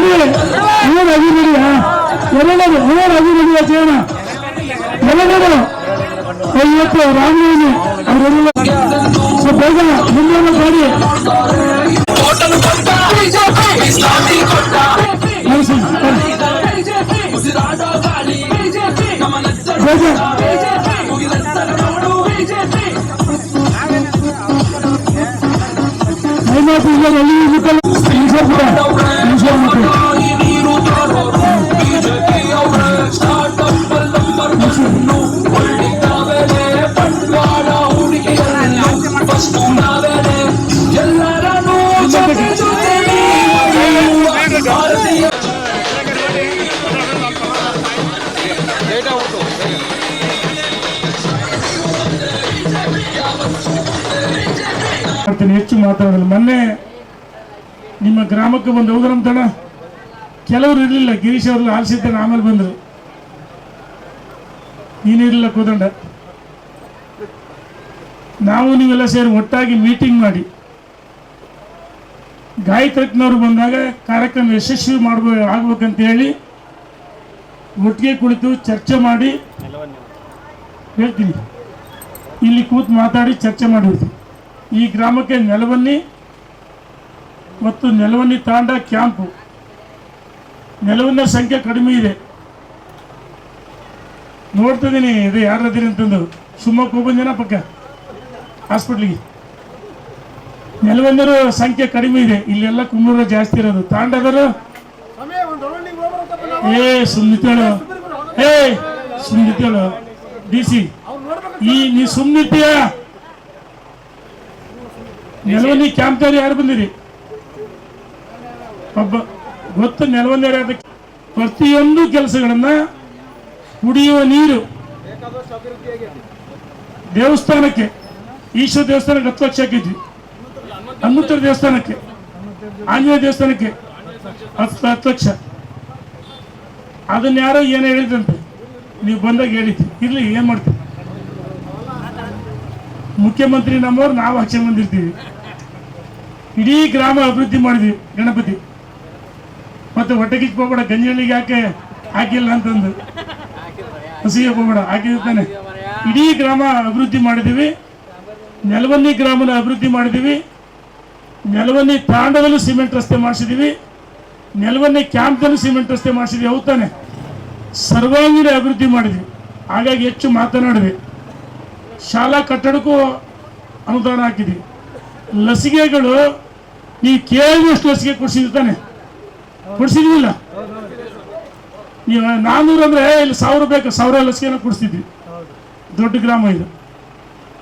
ಏನು ಅಭಿನಡಿಯ ಎರಡದು ಏನು ಅಭಿನಡಿಯ ಜೀವನ ಎರಡದು ಇವತ್ತು ರಾಮನವಮಿ ಅವರೆಲ್ಲ ಸ್ವಲ್ಪ ಬೇಗ ಮುಂದಿನ ಗಾಡಿ ಕಳಿಸಿ, ಕಳಿಸಿ. ಬೇಗ ಐನಾಥ್ ಇಲ್ಲ ಎಲ್ಲಿ ಮುಟ್ಟಲ್ಲ ಮೊನ್ನೆ ನಿಮ್ಮ ಗ್ರಾಮಕ್ಕೆ ಬಂದು ಹೋದ್ರ ತಡ. ಕೆಲವರು ಇರಲಿಲ್ಲ, ಗಿರೀಶ್ ಅವ್ರಲ್ಲಿ ಆಲಿಸಿದ್ದಾನೆ ಆಮೇಲೆ ಬಂದರು. ನೀನಿರಲಿಲ್ಲ ಕೂದಂಡ ನಾವು ನೀವೆಲ್ಲ ಸೇರಿ ಒಟ್ಟಾಗಿ ಮೀಟಿಂಗ್ ಮಾಡಿ. ಗಾಯತ್ರಜ್ಞವರು ಬಂದಾಗ ಕಾರ್ಯಕ್ರಮ ಯಶಸ್ವಿ ಮಾಡಬೇಕು ಆಗ್ಬೇಕಂತ ಹೇಳಿ ಒಟ್ಟಿಗೆ ಕುಳಿತು ಚರ್ಚೆ ಮಾಡಿ ಹೇಳ್ತೀನಿ. ಇಲ್ಲಿ ಕೂತು ಮಾತಾಡಿ ಚರ್ಚೆ ಮಾಡಿರ್ತೀವಿ ಈ ಗ್ರಾಮಕ್ಕೆ ನೆಲವನ್ನಿ. ಮತ್ತು ನೆಲವನ್ನಿ ತಾಂಡ ಕ್ಯಾಂಪು. ನೆಲವನ್ನ ಸಂಖ್ಯೆ ಕಡಿಮೆ ಇದೆ. ನೋಡ್ತಿದ್ದೀನಿ ಇದು ಯಾರದಿರಿ ಅಂತಂದು. ಶಿವಮೊಗ್ಗ ಹೋಗ್ಬಂದಿನ ಪಕ್ಕ? ಹಾಸ್ಪಿಟ್ಲಿಗೆ. ನೆಲವನ್ನರು ಸಂಖ್ಯೆ ಕಡಿಮೆ ಇದೆ. ಇಲ್ಲೆಲ್ಲ ಕುಂಬೂರ ಜಾಸ್ತಿ ಇರೋದು. ತಾಂಡದರು ಏ ಸುಮ್ನಿತೇಳು ಏ ಸುಮ್ನಿತೇಳು ಡಿ ಸಿ, ಈ ನೀ ಸುಮ್ನಿತ್ಯ? ನೆಲವನ್ನಿ ಕ್ಯಾಂಪ್ದವ್ರು ಯಾರು ಬಂದಿರಿ? ಒಬ್ಬ ಗೊತ್ತು ನೆಲವನ್ನೇರ ಪ್ರತಿಯೊಂದು ಕೆಲಸಗಳನ್ನ ಕುಡಿಯುವ ನೀರು ದೇವಸ್ಥಾನಕ್ಕೆ, ಈಶ್ವರ ದೇವಸ್ಥಾನಕ್ಕೆ ಹತ್ತು ಲಕ್ಷ ಹಾಕಿದ್ವಿ. ಹನುಮಂತರ ದೇವಸ್ಥಾನಕ್ಕೆ, ಆಂಜನೇಯ ದೇವಸ್ಥಾನಕ್ಕೆ ಹತ್ತು ಹತ್ತು ಲಕ್ಷ. ಅದನ್ನ ಯಾರೋ ಏನೋ ಹೇಳಿದ್ರಂತೆ, ನೀವು ಬಂದಾಗ ಹೇಳಿದ್ವಿ. ಇರ್ಲಿ, ಏನ್ ಮಾಡ್ತೀವಿ ಮುಖ್ಯಮಂತ್ರಿ ನಮ್ಮವ್ರು, ನಾವು ಆಚೆ ಬಂದಿರ್ತೀವಿ. ಇಡೀ ಗ್ರಾಮ ಅಭಿವೃದ್ಧಿ ಮಾಡಿದ್ವಿ, ಗಣಪತಿ. ಮತ್ತೆ ಹೊಟ್ಟೆ ಕಿಚ್ಚು ಹೋಗ್ಬೇಡ ಗಂಜಳಿಗೆ ಯಾಕೆ ಹಾಕಿಲ್ಲ ಅಂತಂದು. ಹಸಿಗೆ ಹೋಗ್ಬೇಡ ಹಾಕಿರ್ತಾನೆ ಇಡೀ ಗ್ರಾಮ ಅಭಿವೃದ್ಧಿ ಮಾಡಿದ್ದೀವಿ. ನೆಲವನ್ನಿ ಗ್ರಾಮನ ಅಭಿವೃದ್ಧಿ ಮಾಡಿದ್ದೀವಿ. ನೆಲವನ್ನಿ ತಾಂಡದಲ್ಲೂ ಸಿಮೆಂಟ್ ರಸ್ತೆ ಮಾಡಿಸಿದ್ದೀವಿ. ನೆಲವನ್ನಿ ಕ್ಯಾಂಪ್ದಲ್ಲೂ ಸಿಮೆಂಟ್ ರಸ್ತೆ ಮಾಡಿಸಿದ್ವಿ ಹೌದು ತಾನೆ. ಸರ್ವಾಂಗೀಣ ಅಭಿವೃದ್ಧಿ ಮಾಡಿದ್ವಿ ಹಾಗಾಗಿ ಹೆಚ್ಚು ಮಾತನಾಡಿದ್ವಿ ಶಾಲಾ ಕಟ್ಟಡಕ್ಕೂ ಅನುದಾನ ಹಾಕಿದ್ವಿ ಲಸಿಕೆಗಳು, ನೀವು ಕೇಳಿದಷ್ಟು ಲಸಿಕೆ ಕೊಡಿಸಿದ್ದಾನೆ ಕೊಡ್ಸಿದ್ವಿಲ್ಲ? ನೀವು ನಾನ್ನೂರು ಅಂದ್ರೆ ಇಲ್ಲಿ ಸಾವಿರ ಬೇಕು, ಸಾವಿರ ಲಸಿಕೆನ ಕೊಡಿಸ್ತಿದ್ವಿ ದೊಡ್ಡ ಗ್ರಾಮ ಇದು.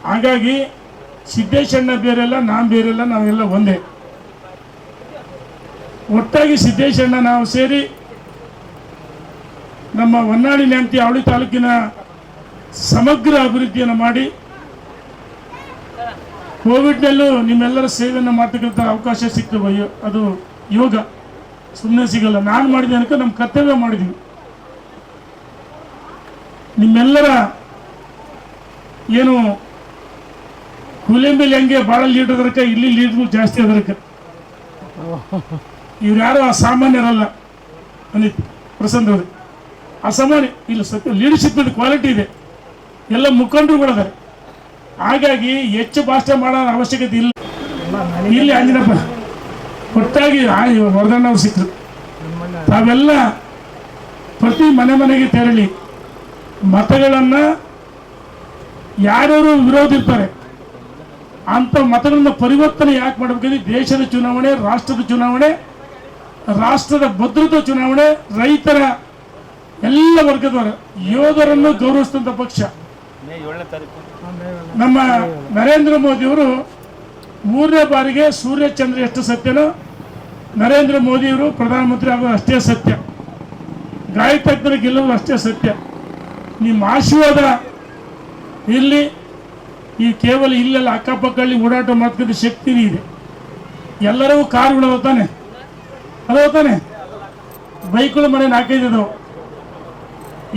ಹಾಗಾಗಿ ಸಿದ್ದೇಶಣ್ಣ ಬೇರೆಲ್ಲ, ನಾನು ಬೇರೆಲ್ಲ, ನಾವೆಲ್ಲ ಒಂದೇ. ಒಟ್ಟಾಗಿ ಸಿದ್ದೇಶಣ್ಣ ನಾವು ಸೇರಿ ನಮ್ಮ ಹೊನ್ನಾಳಿ ನ್ಯಾಮತಿ ಅವಳಿ ತಾಲೂಕಿನ ಸಮಗ್ರ ಅಭಿವೃದ್ಧಿಯನ್ನು ಮಾಡಿ ಕೋವಿಡ್ನಲ್ಲೂ ನಿಮ್ಮೆಲ್ಲರ ಸೇವೆಯನ್ನು ಮಾಡ್ತಕ್ಕಂಥ ಅವಕಾಶ ಸಿಕ್ತು ಅದು ಯೋಗ. ಸುಮ್ಮನೆ ಸಿಗಲ್ಲ ನಾನು ಮಾಡಿದೆ ಅನ್ಕ ನಮ್ಮ ಕರ್ತವ್ಯ ಮಾಡಿದ್ವಿ. ನಿಮ್ಮೆಲ್ಲರ ಏನು ಕೂಲಿಂಬಿಲಿ ಹಂಗೆ ಭಾಳ ಲೀಡ್ ಅದಕ್ಕೆ ಇಲ್ಲಿ ಲೀಡ್ಗಳು ಜಾಸ್ತಿ ಅದಕ್ಕೆ ಇವ್ರು ಯಾರು ಅಸಾಮಾನ್ಯರಲ್ಲ ಅನಿತ್ ಪ್ರಸನ್ನ ಅವರು. ಅಸಾಮಾನ್ಯ ಇಲ್ಲ ಸತ್ಯ ಲೀಡರ್ಶಿಪ್ ಕ್ವಾಲಿಟಿ ಇದೆ. ಎಲ್ಲ ಮುಖಂಡರುಗಳಿದ್ದಾರೆ ಹಾಗಾಗಿ ಹೆಚ್ಚು ಭಾಷೆ ಮಾಡೋ ಅವಶ್ಯಕತೆ ಇಲ್ಲ. ಇಲ್ಲಿ ಆಂಜನಪ್ಪ ಒಟ್ಟಾಗಿ ವರದಾನ ಅವ್ರು ಸಿಕ್ಕರು. ತಾವೆಲ್ಲ ಪ್ರತಿ ಮನೆ ಮನೆಗೆ ತೆರಳಿ ಮತಗಳನ್ನ ಯಾರ್ಯಾರು ವಿರೋಧ ಇರ್ತಾರೆ ಅಂತ ಮತಗಳನ್ನ ಪರಿವರ್ತನೆ ಯಾಕೆ ಮಾಡಬೇಕಂದ್ರೆ ದೇಶದ ಚುನಾವಣೆ ರಾಷ್ಟ್ರದ ಚುನಾವಣೆ ರಾಷ್ಟ್ರದ ಭದ್ರತಾ ಚುನಾವಣೆ ರೈತರ ಎಲ್ಲ ವರ್ಗದವರ ಯೋಧರನ್ನು ಗೌರವಿಸಿದಂಥ ಪಕ್ಷ. ನಮ್ಮ ನರೇಂದ್ರ ಮೋದಿಯವರು ಮೂರನೇ ಬಾರಿಗೆ ಸೂರ್ಯಚಂದ್ರ ಎಷ್ಟು ಸತ್ಯನೋ ನರೇಂದ್ರ ಮೋದಿಯವರು ಪ್ರಧಾನಮಂತ್ರಿ ಆಗೋದು ಅಷ್ಟೇ ಸತ್ಯ. ಗಾಯತಜ್ಞರ ಗೆಲ್ಲೋದು ಅಷ್ಟೇ ಸತ್ಯ. ನಿಮ್ಮ ಆಶೀರ್ವಾದ ಇಲ್ಲಿ ಈ ಕೇವಲ ಇಲ್ಲೆಲ್ಲ ಅಕ್ಕಪಕ್ಕಲ್ಲಿ ಓಡಾಟ ಮಾತುಕತೆ ಶಕ್ತಿ ಇದೆ. ಎಲ್ಲರಿಗೂ ಬಿಡೋದು ತಾನೆ? ಅದಾವ ತಾನೆ? ಬೈಕ್ಗಳು ಮನೆ ನಾಲ್ಕೈದು. ಇದಾವೆ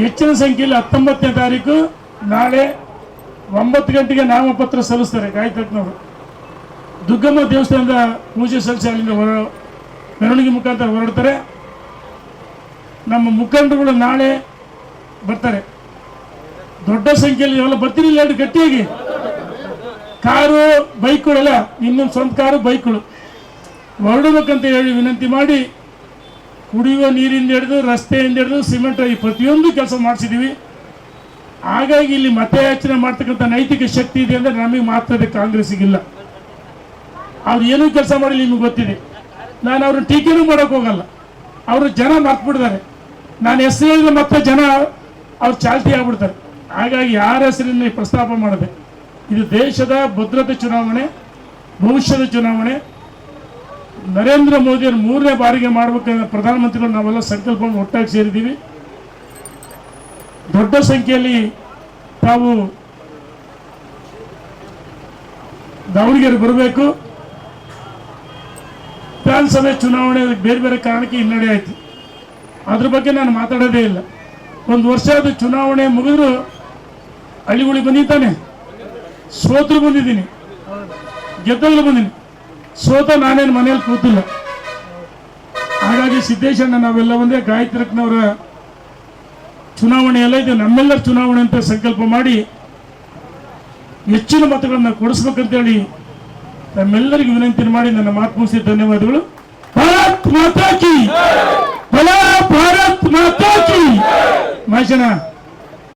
ಹೆಚ್ಚಿನ ಸಂಖ್ಯೆಯಲ್ಲಿ ಹತ್ತೊಂಬತ್ತನೇ ತಾರೀಕು, ನಾಳೆ ಒಂಬತ್ತು ಗಂಟೆಗೆ ನಾಮಪತ್ರ ಸಲ್ಲಿಸ್ತಾರೆ ಗಾಯತಜ್ಞರು ದುರ್ಗಮ್ಮ ದೇವಸ್ಥಾನದ ಪೂಜೆ ಸಲ್ಲಿಸಿ ಅಲ್ಲಿಂದ ಹೊರ ಮೆರವಣಿಗೆ ಮುಖಾಂತರ ಹೊರಡ್ತಾರೆ. ನಮ್ಮ ಮುಖಂಡರುಗಳು ನಾಳೆ ಬರ್ತಾರೆ. ದೊಡ್ಡ ಸಂಖ್ಯೆಯಲ್ಲಿ ಇವೆಲ್ಲ ಬರ್ತಿರಲಿಲ್ಲ ಎರಡು ಗಟ್ಟಿಯಾಗಿ? ಕಾರು ಬೈಕ್ಗಳೆಲ್ಲ ಇನ್ನೊಂದು ಸ್ವಂತ ಕಾರು ಬೈಕ್ಗಳು ಹೊರಡಬೇಕಂತ ಹೇಳಿ ವಿನಂತಿ ಮಾಡಿ ಕುಡಿಯುವ ನೀರಿಂದ ಹಿಡಿದು ರಸ್ತೆಯಿಂದ ಹಿಡಿದು ಸಿಮೆಂಟ್ ಈ ಪ್ರತಿಯೊಂದು ಕೆಲಸ ಮಾಡಿಸಿದ್ದೀವಿ. ಹಾಗಾಗಿ ಇಲ್ಲಿ ಮತಯಾಚನೆ ಮಾಡ್ತಕ್ಕಂಥ ನೈತಿಕ ಶಕ್ತಿ ಇದೆ ಅಂದರೆ ನಮಗೆ ಮಾತ್ರ ಕಾಂಗ್ರೆಸ್ಸಿಗಿಲ್ಲ. ಅವ್ರು ಏನೂ ಕೆಲಸ ಮಾಡಲಿ ನಿಮ್ಗೆ ಗೊತ್ತಿದೆ. ನಾನು ಅವ್ರನ್ನ ಟೀಕೆನೂ ಮಾಡೋಕೆ ಹೋಗಲ್ಲ. ಅವರು ಜನ ಮರ್ತ್ಬಿಡ್ತಾರೆ. ನಾನು ಹೆಸರು ಮತ್ತೆ ಜನ ಅವ್ರು ಚಾಲ್ತಿ ಆಗ್ಬಿಡ್ತಾರೆ. ಹಾಗಾಗಿ ಯಾರ ಹೆಸರಿನ ಪ್ರಸ್ತಾಪ ಮಾಡಿದೆ. ಇದು ದೇಶದ ಭದ್ರತೆ ಚುನಾವಣೆ, ಭವಿಷ್ಯದ ಚುನಾವಣೆ. ನರೇಂದ್ರ ಮೋದಿಯವರು ಮೂರನೇ ಬಾರಿಗೆ ಮಾಡಬೇಕಂದ್ರೆ ಪ್ರಧಾನಮಂತ್ರಿಗಳು ನಾವೆಲ್ಲ ಸಂಕಲ್ಪ ಒಟ್ಟಾಗಿ ಸೇರಿದ್ದೀವಿ. ದೊಡ್ಡ ಸಂಖ್ಯೆಯಲ್ಲಿ ತಾವು ದಾವಣಗೆರೆ ಬರಬೇಕು. ವಿಧಾನಸಭೆ ಚುನಾವಣೆ ಬೇರೆ ಬೇರೆ ಕಾರಣಕ್ಕೆ ಹಿನ್ನಡೆ ಆಯಿತು. ಅದ್ರ ಬಗ್ಗೆ ನಾನು ಮಾತಾಡೋದೇ ಇಲ್ಲ. ಒಂದು ವರ್ಷ ಅದು ಚುನಾವಣೆ ಮುಗಿದ್ರು ಹಳ್ಳಿಗಳಿಗೆ ಬಂದಿದ್ದಾನೆ. ಸೋತರು ಬಂದಿದ್ದೀನಿ. ಗೆದ್ದಲು ಬಂದೀನಿ. ಸೋತ ನಾನೇನು ಮನೇಲಿ ಕೂತಿಲ್ಲ. ಹಾಗಾಗಿ ಸಿದ್ದೇಶಣ್ಣ ನಾವೆಲ್ಲ ಒಂದೇ ಗಾಯತ್ರಕ್ಕನವರ ಚುನಾವಣೆ ಎಲ್ಲ ಇದು. ನಮ್ಮೆಲ್ಲರ ಚುನಾವಣೆ ಅಂತ ಸಂಕಲ್ಪ ಮಾಡಿ ಹೆಚ್ಚಿನ ಮತಗಳನ್ನು ಕೊಡಿಸ್ಬೇಕಂತೇಳಿ ನಮ್ಮೆಲ್ಲರಿಗೂ ವಿನಂತಿ ಮಾಡಿ ನನ್ನ ಮಾತು ಮುಗಿಸಿ, ಧನ್ಯವಾದಗಳು. ಭಾರತ್ ಮಾತಾ ಕಿ ಬಲ ಭಾರತ್ ಮಾತಾ ಕಿ ಮಹೇಶಣ್ಣ